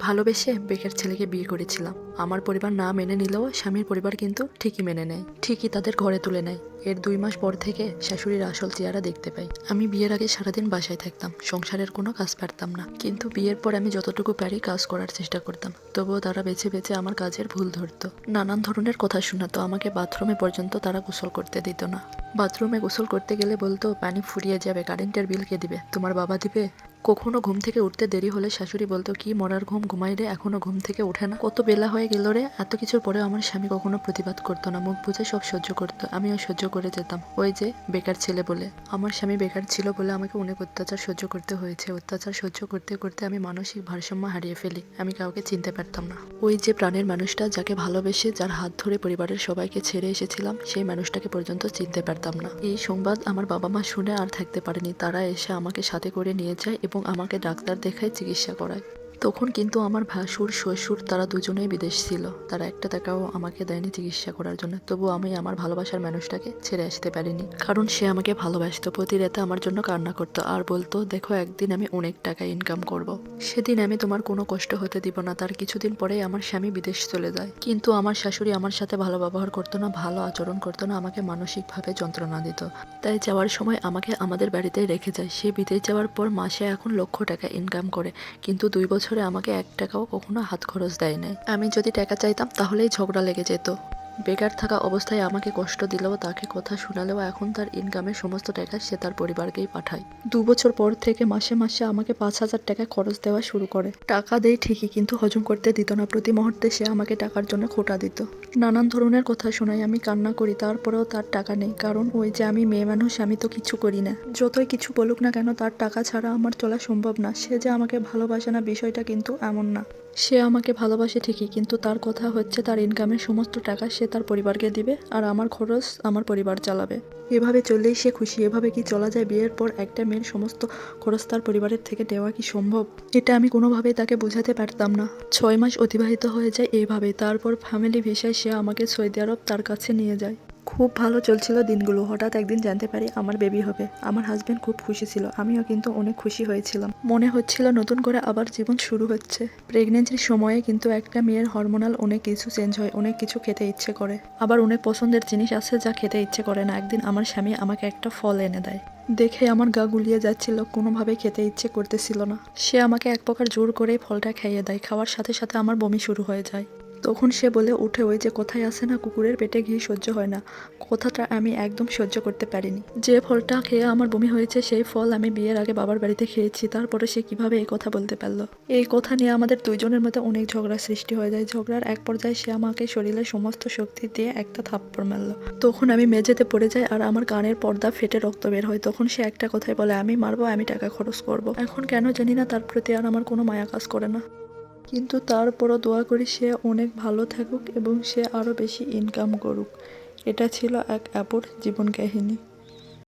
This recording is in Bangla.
ভালোবেসে বেকার ছেলেকে বিয়ে করেছিলাম। আমার পরিবার না মেনে নিলেও স্বামীর পরিবার কিন্তু ঠিকই মেনে নেয়, ঠিকই তাদের ঘরে তুলে নেয়। এর দুই মাস পর থেকে শাশুড়ির আসল চেহারা দেখতে পাই। আমি বিয়ের আগে সারাদিন বাসায় থাকতাম, সংসারের কোনো কাজ পারতাম না। কিন্তু বিয়ের পর আমি যতটুকু পারি কাজ করার চেষ্টা করতাম, তবুও তারা বেছে বেছে আমার কাজের ভুল ধরতো। নানান ধরনের কথা শোনাতো, আমাকে বাথরুমে পর্যন্ত তারা গোসল করতে দিত না। বাথরুমে গোসল করতে গেলে বলতো, পানি ফুরিয়ে যাবে, কারেন্টের বিল কে দিবে? তোমার বাবা দিবে? কখনো ঘুম থেকে উঠতে দেরি হলে শাশুড়ি বলতো, কি মরার ঘুম? ঘুমাই রে এখনও ঘুম থেকে ওঠে না। কত বেলা হয়ে গেল রে। এত কিছুর পরেও আমার স্বামী কখনো প্রতিবাদ করতো না। মুখ বুঝে সব সহ্য করতো। আমিও সহ্য করে যেতাম। ওই যে, বেকার ছেলে বলে। আমার স্বামী বেকার ছিল বলে আমাকে অনেক অত্যাচার সহ্য করতে হয়েছে। অত্যাচার সহ্য করতে করতে আমি মানসিক ভারসাম্য হারিয়ে ফেলি। আমি কাউকে চিনতে পারতাম না। ওই যে প্রাণের মানুষটা, যাকে ভালোবেসে যার হাত ধরে পরিবারের সবাইকে ছেড়ে এসেছিলাম, সেই মানুষটাকে পর্যন্ত চিনতে পারতাম না। এই সংবাদ আমার বাবা মা শুনে আর থাকতে পারেনি। তারা এসে আমাকে সাথে করে নিয়ে যায় এবং আমাকে ডাক্তার দেখায় চিকিৎসা করায়। তখন কিন্তু আমার ভাসুর, শ্বশুর তারা দুজনেই বিদেশ ছিল। তারা একটা টাকাও আমাকে দেয়নি চিকিৎসা করার জন্য। তবু আমি আমার ভালোবাসার মানুষটাকে ছেড়ে আসতে পারিনি। কারণ সে আমাকে ভালোবাসতো প্রতি রাতে আমার জন্য কান্না করতো আর বলতো, দেখো, একদিন আমি অনেক টাকা ইনকাম করব। সেদিন আমি তোমার কোনো কষ্ট হতে দিব না। তার কিছুদিন পরেই আমার স্বামী বিদেশ চলে যায়। কিন্তু আমার শাশুড়ি আমার সাথে ভালো ব্যবহার করতো না, ভালো আচরণ করতো না, আমাকে মানসিকভাবে যন্ত্রণা দিত। তাই যাওয়ার সময় আমাকে আমাদের বাড়িতেই রেখে যায়। সে বিদেশ যাওয়ার পর মাসে এখন লক্ষ টাকা ইনকাম করে। কিন্তু দুই বছরে আমাকে এক টাকাও কখনো হাত খরচ দেয় নাই আমি যদি টাকা চাইতাম, তাহলেই ঝগড়া লেগে যেত। বেকার থাকা অবস্থায় আমাকে কষ্ট দিলেও তাকে কথা শোনালেও এখন তার ইনকামের সমস্ত টাকা সে তার পরিবারকেই পাঠায়। দু বছর পর থেকে মাসে মাসে আমাকে পাঁচ হাজার টাকা খরচ দেওয়া শুরু করে। টাকা দেয় ঠিকই, কিন্তু হজম করতে দিত না। প্রতি মুহূর্তে সে আমাকে টাকার জন্য খোটা দিত। নানান ধরনের কথা শোনায়, আমি কান্না করি, তারপরেও তার টাকা নেই। কারণ ওই যে আমি মেয়ে মানুষ, আমি তো কিছু করি না। যতই কিছু বলুক না কেন, তার টাকা ছাড়া আমার চলা সম্ভব না। সে যে আমাকে ভালোবাসে না, বিষয়টা কিন্তু এমন না। সে আমাকে ভালোবাসে ঠিকই, কিন্তু তার কথা হচ্ছে তার ইনকামের সমস্ত টাকা সে তার পরিবারকে দিবে আর আমার খরচ আমার পরিবার চালাবে। এভাবে চললেই সে খুশি, এভাবে কি চলা যায় বিয়ের পর একটা মেয়ের সমস্ত খরচ তার পরিবারের থেকে দেওয়া কি সম্ভব? এটা আমি কোনোভাবেই তাকে বোঝাতে পারতাম না। ছয় মাস অতিবাহিত হয়ে যায় এইভাবে তারপর ফ্যামিলি ভিসায় সে আমাকে সৌদি আরব তার কাছে নিয়ে যায়। খুব ভালো চলছিল দিনগুলো। হঠাৎ একদিন জানতে পারি আমার বেবি হবে। আমার হাজব্যান্ড খুব খুশি ছিল। আমিও কিন্তু অনেক খুশি হয়েছিলাম। মনে হচ্ছিল নতুন করে আবার জীবন শুরু হচ্ছে। প্রেগনেন্সির সময়ে কিন্তু একটা মেয়ের হরমোনাল অনেক কিছু চেঞ্জ হয়, অনেক কিছু খেতে ইচ্ছে করে। আবার অনেক পছন্দের জিনিস আছে যা খেতে ইচ্ছে করে না। একদিন আমার স্বামী আমাকে একটা ফল এনে দেয়। দেখে আমার গা গুলিয়ে যাচ্ছিল, কোনোভাবে খেতে ইচ্ছে করতেছিল না। সে আমাকে এক প্রকার জোর করে ফলটা খাইয়ে দেয়। খাওয়ার সাথে সাথে আমার বমি শুরু হয়ে যায়। তখন সে বলে, উঠে ওই যে কোথায় আসে না, কুকুরের পেটে ঘি সহ্য হয় না। কথাটা আমি একদম সহ্য করতে পারিনি। যে ফলটা খেয়ে আমার বমি হয়েছে, সেই ফল আমি বিয়ের আগে বাবার বাড়িতে খেয়েছি। তারপরে সে কীভাবে এই কথা বলতে পারল? এই কথা নিয়ে আমাদের দুইজনের মধ্যে অনেক ঝগড়া সৃষ্টি হয়ে যায়। ঝগড়ার এক পর্যায়ে সে আমাকে শরীরের সমস্ত শক্তি দিয়ে একটা থাপ্পড় মারলো। তখন আমি মেঝেতে পড়ে যাই আর আমার কানের পর্দা ফেটে রক্ত বের হয়। তখন সে একটা কথাই বলে, আমি মারবো, আমি টাকা খরচ করব। এখন কেন জানি না, তার প্রতি আর আমার কোনো মায়া কাজ করে না। কিন্তু তারপরও দোয়া করি সে অনেক ভালো থাকুক এবং সে আরও বেশি ইনকাম করুক। এটা ছিল এক অ্যাপোর জীবন কাহিনী